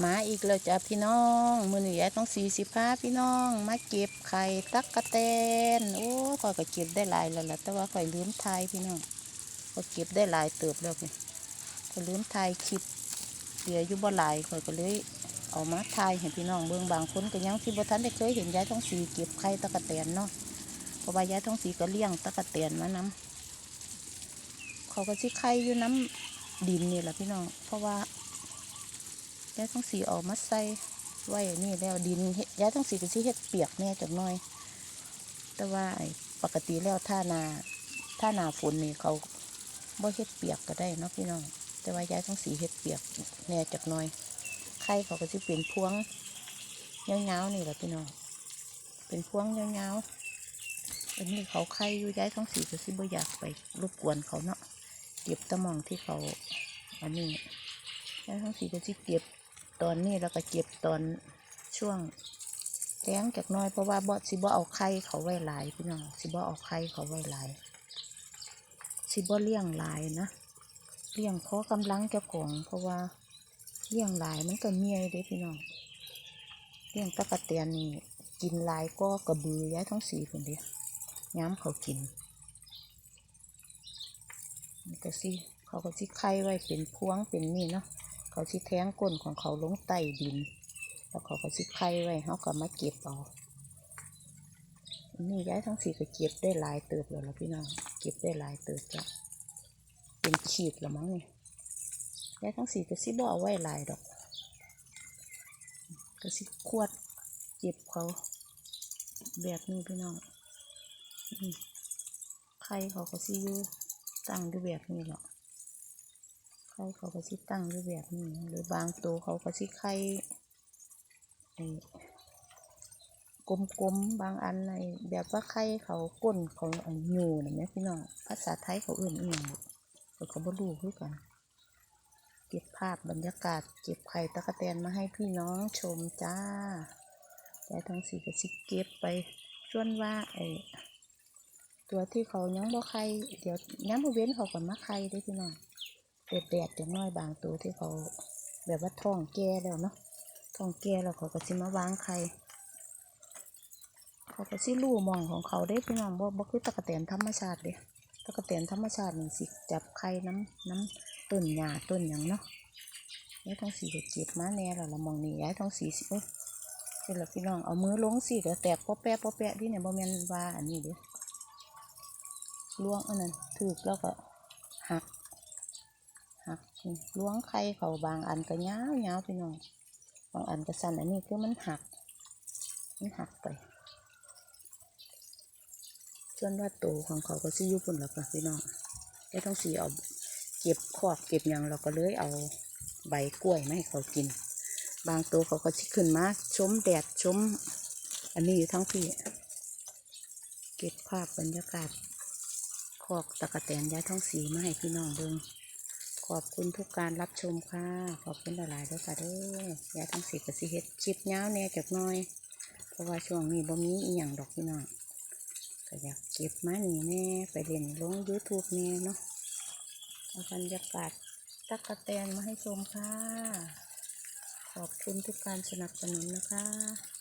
มาอีกแล้วจ้ะพี่น้องมือหนึ่งยายต้องสี่สิบห้าพี่น้อง มาเก็บไข่ตักกะแตนโอ้ข่อยก็เก็บได้หลายแล้วล่ะแต่ว่าข่อยลืมทายพี่น้องก็เก็บได้หลายเติบแล้วพี่ข่อยลืมทายคลิปเหลืออยู่บ่หลายข่อยก็เลยเอามาทายให้พี่น้องเบิ่งบางคนก็ยังที่บ่ทันได้เคยเห็นยายท้องสีเก็บไข่ตักกะแตนเนาะเพราะว่ายายท้องสีก็เลี้ยงตักกะแตนมานํเขาก็สิไข่อยู่น้ำดินนี่แหละพี่น้องเพราะว่า ยายต้องสีออกมาใส่ไว้นี่แล้วดินเฮ็ดยายต้องสีก็สิเฮ็ดเปียกแน่จักหน่อย แต่ว่าปกติแล้วถ้านาถ้านาฝนนี่เขาบ่เฮ็ดเปียกก็ได้เนาะพี่น้อง แต่ว่ายายต้องสีเฮ็ดเปียกแน่จักหน่อยไข่เขาก็สิเป็นพวงเงาๆนี่แหละพี่น้อง เป็นพวงเงาๆอันนี้เขาไข่อยู่ยายต้องสีก็สิบ่อยากไปรบกวนเขาเนาะเก็บตะมองที่เขาอันนี้แล้วทั้งสีก็สิเก็บ ตอนนี้แล้วก็เก็บตอนช่วงแล้งจากน้อยเพราะว่าบ่สิบ่เอาไข่เขาไว้หลายพี่น้องสิบ่เอาไข่เขาไว้หลายสิบ่เลี้ยงหลายนะเลี้ยงเพราะกำลังเจ้าของเพราะว่าเลี้ยงหลายมันก็เมียเด้พี่น้องเลี้ยงตะกะเตียนนี่กินหลายก็กระบือย้ายท้องสีคนเดียวย้ำเขากินมันก็สิเขาก็สิไข่ไว้เป็นพวงเป็นนี่เนาะ เขาสิแทงก้นของเขาลงใต้ดิน แล้วเขาก็สิไข่ไว้เขาก็มาเก็บเอาอันนี่ย้ายทั้งสี่ก็เก็บได้หลายเติบแล้วล่ะพี่น้องเก็บได้หลายเติบจ้ะเป็นขีดแล้วมั้งนี่ย้ายทั้งสี่ก็สิบ่เอาไว้หลายดอก ก็สิควดเก็บเขา แบบนี้พี่น้องไข่เขาก็สิอยู่ตั้งด้วยแบบนี้หรอก ไข่เขาก็สิตั้งด้วยแบบนี้ หรือบางตัวเขาก็สิไข่ไอ้กลมๆบางอันในแบบว่าไข่เขาก้นเขาไอ้ยูนะแม่พี่น้องภาษาไทยเขาเอื่นอีหยังบุเขาบ่รู้คือกันเก็บภาพบรรยากาศเก็บไข่ตะกะแตนมาให้พี่น้องชมจ้าแต่ทั้งสี่ก็สิเก็บไปส่วนว่าไอ้ตัวที่เขายังบ่ไข่เดี๋ยวย้ำเว้นเขาก่อนมาไข่ได้พี่น้อง เปิดแดดจังน้อยบางตัวที่เขาแบบว่าท้องแก่แล้วเนาะท้องแก่แล้วเขาก็สิมาวางไข่เขาก็สิลู่มองของเขาได้พี่น้องบ่บ่คือตะกะแตนธรรมชาติเด้ตะกะแตนธรรมชาตินี่สิจับไข่น้ำน้ำต้นหญ้าต้นหยังเนาะย้ายทองสีก็เก็บมาแน่แล้วละมองนี่ย้ายทองสีสิเอ้ยเสร็จแล้วพี่น้องเอามือลงสิเดี๋ยวแตกปอแปะปอแปะที่เนี่ยบ่แม่นว่าอันนี้เด้ล่วงอันนั้นถูกแล้วก็หัก หักล้วงไข่เขาบางอันก็ยาวยาวพี่น้องบางอันก็สั้นอันนี้คือมันหัก มันหักไป ส่วนว่าโตวของเขาก็สิอยุปุ่นแล้วค่ะพี่น้องแต่ต้องสีเอาเก็บขอกเก็บหยังเราก็เลยเอาใบกล้วยมาให้เขากิน บางตัวเขาก็สิขึ้นมาชมแดดชม อันนี้อยู่ทั้งพี่ เก็บภาพบรรยากาศขอกตะกะแตนย้ายท้องสีมาให้พี่น้องเบิ่ง ขอบคุณทุกการรับชมค่ะ ขอบคุณหลายๆด้วยค่ะเด้อยาทั้งสิบกับสิเฮ็ดคลิปยาแน่จักหน่อย เพราะว่าช่วงนี้บ่มีอีหยังดอกพี่น้องก็อยากเก็บมาหนีแน่ไปเล่นลง YouTube แน่เนาะเอาบรรยากาศตักกะแตนมาให้ชมค่ะ ขอบคุณทุกการสนับสนุนนะคะ